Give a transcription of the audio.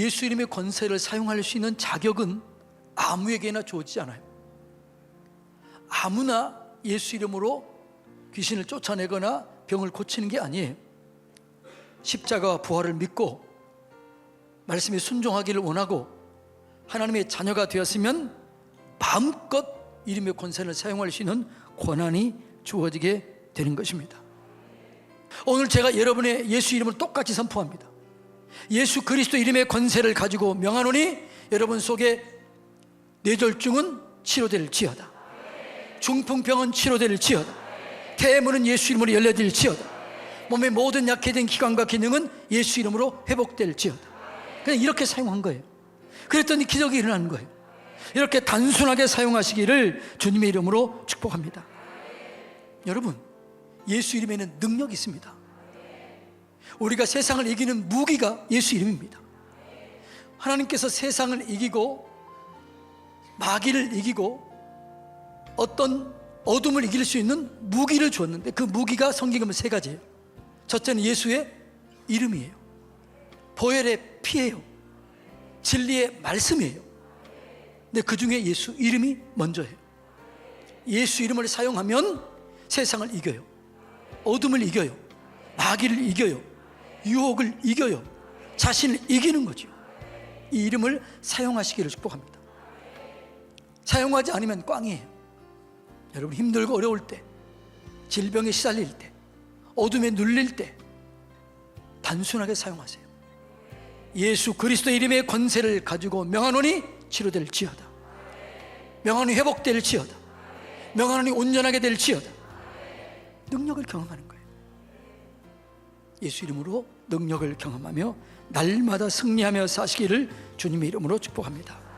예수 이름의 권세를 사용할 수 있는 자격은 아무에게나 주어지지 않아요. 아무나 예수 이름으로 귀신을 쫓아내거나 병을 고치는 게 아니에요. 십자가 부활을 믿고 말씀에 순종하기를 원하고 하나님의 자녀가 되었으면 마음껏 이름의 권세를 사용할 수 있는 권한이 주어지게 되는 것입니다. 오늘 제가 여러분의 예수 이름을 똑같이 선포합니다. 예수 그리스도 이름의 권세를 가지고 명하노니 여러분 속에 뇌졸중은 치료될지어다. 중풍병은 치료될지어다. 태문은 예수 이름으로 열려질지어다. 몸의 모든 약해진 기관과 기능은 예수 이름으로 회복될지어다. 그냥 이렇게 사용한 거예요. 그랬더니 기적이 일어나는 거예요. 이렇게 단순하게 사용하시기를 주님의 이름으로 축복합니다. 여러분, 예수 이름에는 능력이 있습니다. 우리가 세상을 이기는 무기가 예수 이름입니다. 하나님께서 세상을 이기고 마귀를 이기고 어떤 어둠을 이길 수 있는 무기를 주었는데 그 무기가 성경에 세 가지예요. 첫째는 예수의 이름이에요. 보혈의 피예요. 진리의 말씀이에요. 근데 그 중에 예수 이름이 먼저예요. 예수 이름을 사용하면 세상을 이겨요. 어둠을 이겨요. 마귀를 이겨요. 유혹을 이겨요. 자신을 이기는 거죠. 이 이름을 사용하시기를 축복합니다. 사용하지 않으면 꽝이에요. 여러분 힘들고 어려울 때, 질병에 시달릴 때, 어둠에 눌릴 때 단순하게 사용하세요. 예수 그리스도 이름의 권세를 가지고 명하노니 치료될지어다. 명하노니 회복될지어다. 명하노니 온전하게 될지어다. 능력을 경험하는 거예요. 예수 이름으로 능력을 경험하며 날마다 승리하며 사시기를 주님의 이름으로 축복합니다.